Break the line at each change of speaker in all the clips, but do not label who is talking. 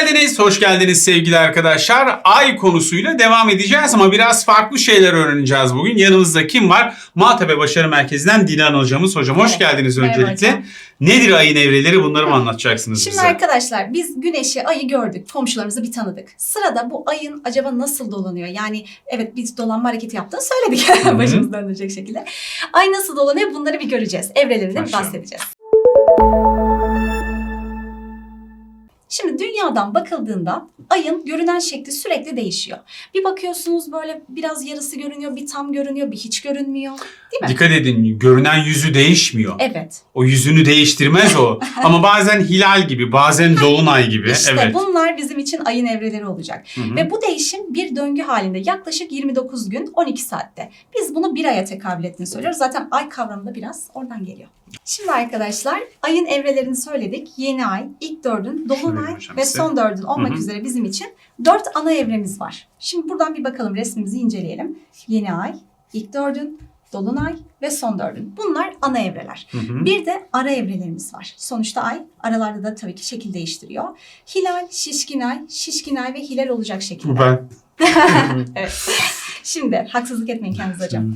geldiniz, hoş geldiniz sevgili arkadaşlar. Ay konusuyla devam edeceğiz ama biraz farklı şeyler öğreneceğiz bugün. Yanımızda kim var? Maltepe Başarı Merkezi'nden Dilan hocamız. Hocam hoş
Evet.
geldiniz
Merhaba
öncelikle.
hocam.
Nedir ayın evreleri bunları mı anlatacaksınız
Şimdi
bize?
arkadaşlar biz güneşi, ayı gördük. Komşularımızı bir tanıdık. Sırada bu ayın acaba nasıl dolanıyor? Yani evet biz dolanma hareketi yaptığını söyledik başımız dönecek şekilde. Ay nasıl dolanıyor bunları bir göreceğiz. Evrelerinden bahsedeceğiz. Şimdi dünyadan bakıldığında ayın görünen şekli sürekli değişiyor. Bir bakıyorsunuz böyle biraz yarısı görünüyor, bir tam görünüyor, bir hiç görünmüyor. Değil mi?
Dikkat edin görünen yüzü değişmiyor.
Evet.
O yüzünü değiştirmez o. ama bazen hilal gibi, bazen dolunay gibi.
İşte
evet.
bunlar bizim için ayın evreleri olacak.
Hı hı.
Ve bu değişim bir döngü halinde yaklaşık 29 gün 12 saatte. Biz bunu bir aya tekabül ettiğini söylüyoruz. Zaten ay kavramı da biraz oradan geliyor. Şimdi arkadaşlar ayın evrelerini söyledik. Yeni ay, ilk dördün, dolunay
hocam
ve son dördün olmak
Hı hı.
üzere bizim için dört ana evremiz var. Şimdi buradan bir bakalım resmimizi inceleyelim. Yeni ay, ilk dördün, dolunay ve son dördün. Bunlar ana evreler.
Hı hı.
Bir de ara evrelerimiz var. Sonuçta ay aralarda da tabii ki şekil değiştiriyor. Hilal, şişkin ay, şişkin ay ve hilal olacak şekilde.
Bu ben.
Evet. Şimdi haksızlık etmeyin kendinize hocam.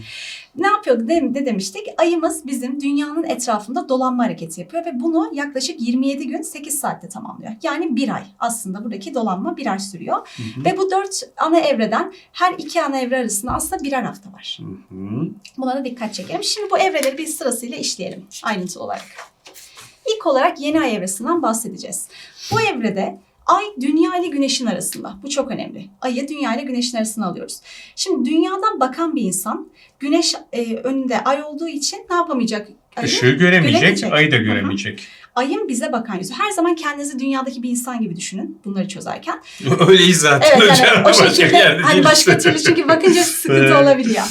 Ne yapıyordu de, de demiştik? Ayımız bizim dünyanın etrafında dolanma hareketi yapıyor ve bunu yaklaşık 27 gün 8 saatte tamamlıyor. Yani bir ay. Aslında buradaki dolanma bir ay sürüyor.
Hı hı.
Ve bu dört ana evreden her iki ana evre arasında aslında birer hafta var.
Hı hı.
Buna da dikkat çekelim. Şimdi bu evreleri bir sırasıyla işleyelim ayrıntılı olarak. İlk olarak yeni ay evresinden bahsedeceğiz. Bu evrede ay dünya ile güneşin arasında. Bu çok önemli. Ayı dünya ile güneşin arasına alıyoruz. Şimdi dünyadan bakan bir insan güneş e, önünde ay olduğu için ne yapamayacak? Ayı?
Işığı göremeyecek,
Göremeyecek.
ayı da göremeyecek.
Ayın bize bakan yüzü. Her zaman kendinizi dünyadaki bir insan gibi düşünün bunları çözerken.
Öyleyiz zaten
Evet
hocam.
yani o
Başka
şekilde hani başka türlü çünkü bakınca sıkıntı olabiliyor.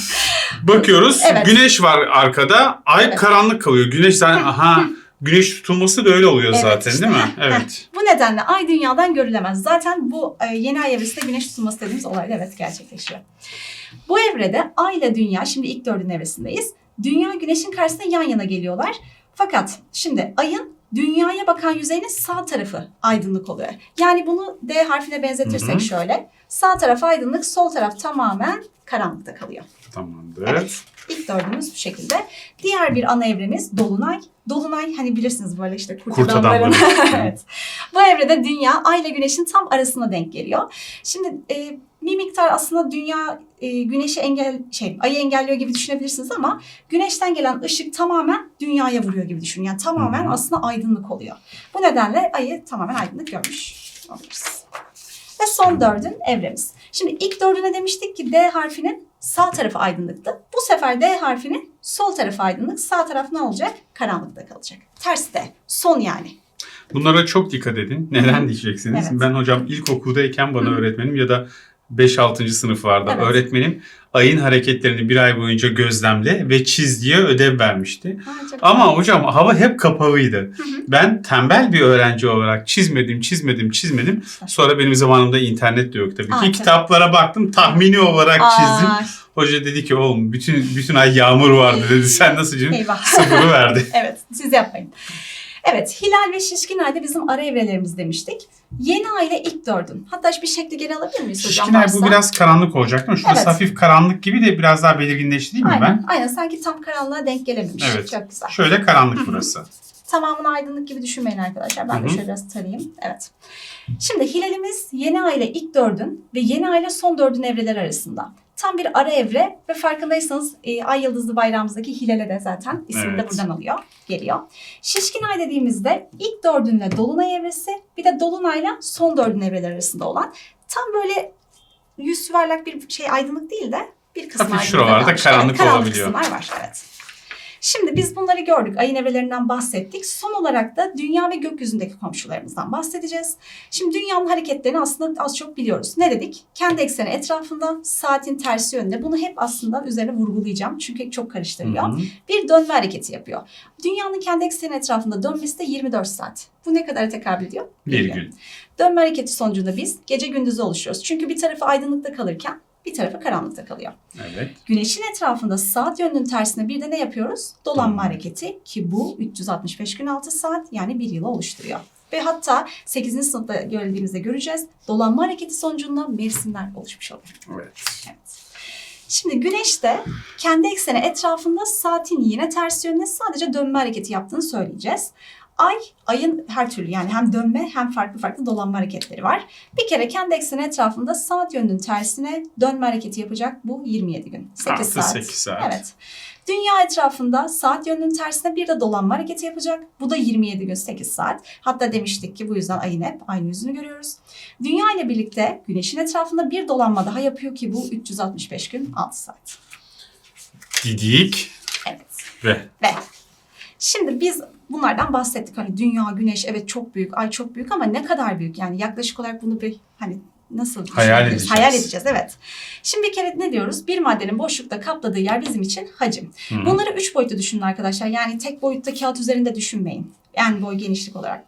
Bakıyoruz
Evet.
güneş var arkada ay
Evet.
karanlık kalıyor. Güneş zaten aha güneş tutulması da öyle oluyor
Evet,
zaten
işte.
değil mi? Evet.
Bu nedenle ay dünyadan görülemez. Zaten bu e, yeni ay evresinde güneş tutulması dediğimiz olay da evet gerçekleşiyor. Bu evrede ay ile dünya şimdi ilk dördün evresindeyiz. Dünya güneşin karşısına yan yana geliyorlar. Fakat şimdi ayın dünyaya bakan yüzeyinin sağ tarafı aydınlık oluyor. Yani bunu D harfine benzetirsek
Hı hı.
şöyle. Sağ taraf aydınlık, sol taraf tamamen karanlıkta kalıyor.
Tamamdır.
Evet. İlk dördümüz bu şekilde. Diğer bir ana evremiz Dolunay. Dolunay hani bilirsiniz böyle işte kurt,
Kurt
adamların.
adamları.
evet. Bu evrede dünya ay ile güneşin tam arasına denk geliyor. Şimdi e, bir miktar aslında dünya e, güneşi engel şey ayı engelliyor gibi düşünebilirsiniz ama güneşten gelen ışık tamamen dünyaya vuruyor gibi düşünün. Yani tamamen aslında aydınlık oluyor. Bu nedenle ayı tamamen aydınlık görmüş oluruz. Ve son dördün evremiz. Şimdi ilk dördüne demiştik ki D harfinin sağ tarafı aydınlıktı. Bu sefer D harfinin sol tarafı aydınlık. Sağ taraf ne olacak? Karanlıkta kalacak. Ters de. Son yani.
Bunlara çok dikkat edin. Neden diyeceksiniz?
Evet.
Ben hocam ilkokuldayken bana öğretmenim ya da 5-6. sınıflarda
Evet.
öğretmenim ayın hareketlerini bir ay boyunca gözlemle ve çiz diye ödev vermişti.
Ha,
Ama
güzel.
hocam hava hep kapalıydı.
Hı hı.
Ben tembel bir öğrenci olarak çizmedim, çizmedim, çizmedim. Sonra benim zamanımda internet de yok tabii
Aa,
ki.
tabii.
Kitaplara baktım, tahmini olarak çizdim.
Aa,
Hoca dedi ki oğlum bütün bütün ay yağmur vardı dedi. Sen nasıl çizdin? Sıfırı verdi.
evet siz yapmayın. Evet hilal ve şişkin ayda bizim ara evrelerimiz demiştik. Yeni ay ile ilk dördün. Hatta bir şekli geri alabilir miyiz hocam?
Şişkin
varsa?
bu biraz karanlık olacak değil mi? Şurası
Evet.
hafif karanlık gibi de biraz daha belirginleşti değil mi
aynen,
ben?
Aynen sanki tam karanlığa denk gelememiş.
Evet.
Çok güzel.
Şöyle karanlık burası.
Tamamını aydınlık gibi düşünmeyin arkadaşlar. Ben
Hı
de
hı.
şöyle biraz tarayayım. Evet. Şimdi hilalimiz yeni ay ile ilk dördün ve yeni ay ile son dördün evreler arasında. Tam bir ara evre ve farkındaysanız e, ay yıldızlı bayrağımızdaki hilale de zaten ismini de
Evet.
buradan alıyor, geliyor. Şişkin ay dediğimizde ilk dördünle dolunay evresi bir de dolunayla son dördün evreler arasında olan tam böyle yüz yuvarlak bir şey aydınlık değil de bir kısmı
Hafif şuralarda karanlık
karanlık
olabiliyor.
kısımlar var evet. Şimdi biz bunları gördük. Ayın evrelerinden bahsettik. Son olarak da dünya ve gökyüzündeki komşularımızdan bahsedeceğiz. Şimdi dünyanın hareketlerini aslında az çok biliyoruz. Ne dedik? Kendi ekseni etrafında, saatin tersi yönde. Bunu hep aslında üzerine vurgulayacağım. Çünkü çok karıştırıyor.
Hı hı.
Bir dönme hareketi yapıyor. Dünyanın kendi ekseni etrafında dönmesi de 24 saat. Bu ne kadar tekabül ediyor?
Bir gün.
Dönme hareketi sonucunda biz gece gündüzü oluşuyoruz. Çünkü bir tarafı aydınlıkta kalırken bir tarafı karanlıkta kalıyor.
Evet.
Güneşin etrafında saat yönünün tersine bir de ne yapıyoruz? Dolanma
Dolanma.
hareketi ki bu 365 gün 6 saat yani bir yılı oluşturuyor. Ve hatta 8. sınıfta geldiğimizde göreceğiz. Dolanma hareketi sonucunda mevsimler oluşmuş oluyor.
Evet.
Evet. Şimdi güneş de kendi ekseni etrafında saatin yine ters yönüne sadece dönme hareketi yaptığını söyleyeceğiz. Ay, ayın her türlü yani hem dönme hem farklı farklı dolanma hareketleri var. Bir kere kendi ekseni etrafında saat yönünün tersine dönme hareketi yapacak bu 27 gün. 8
Artı
saat.
8 saat.
Evet. Dünya etrafında saat yönünün tersine bir de dolanma hareketi yapacak. Bu da 27 gün 8 saat. Hatta demiştik ki bu yüzden ayın hep aynı yüzünü görüyoruz. Dünya ile birlikte güneşin etrafında bir dolanma daha yapıyor ki bu 365 gün 6 saat.
Didik
Evet.
ve
Ve şimdi biz bunlardan bahsettik. Hani dünya, güneş evet çok büyük, ay çok büyük ama ne kadar büyük? Yani yaklaşık olarak bunu bir hani nasıl
Hayal edeceğiz.
Hayal edeceğiz evet. Şimdi bir kere ne diyoruz? Bir maddenin boşlukta kapladığı yer bizim için hacim.
Hı.
Bunları üç boyutlu düşünün arkadaşlar. Yani tek boyutta kağıt üzerinde düşünmeyin. En boy genişlik olarak.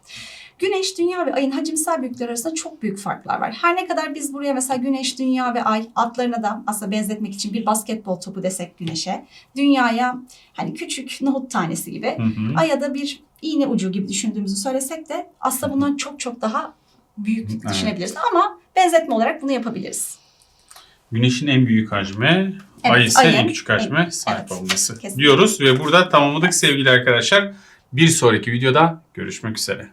Güneş, dünya ve ayın hacimsel büyüklükleri arasında çok büyük farklar var. Her ne kadar biz buraya mesela güneş, dünya ve ay adlarına da aslında benzetmek için bir basketbol topu desek güneşe. Dünyaya hani küçük nohut tanesi gibi.
Hı hı.
Ay'a da bir iğne ucu gibi düşündüğümüzü söylesek de aslında bundan çok çok daha büyük
Evet.
düşünebiliriz. Ama benzetme olarak bunu yapabiliriz.
Güneşin en büyük hacme,
Evet,
ay ise
ayın
en küçük hacme
en-
sahip
evet,
olması
kesinlikle.
diyoruz ve burada tamamladık sevgili arkadaşlar. Bir sonraki videoda görüşmek üzere.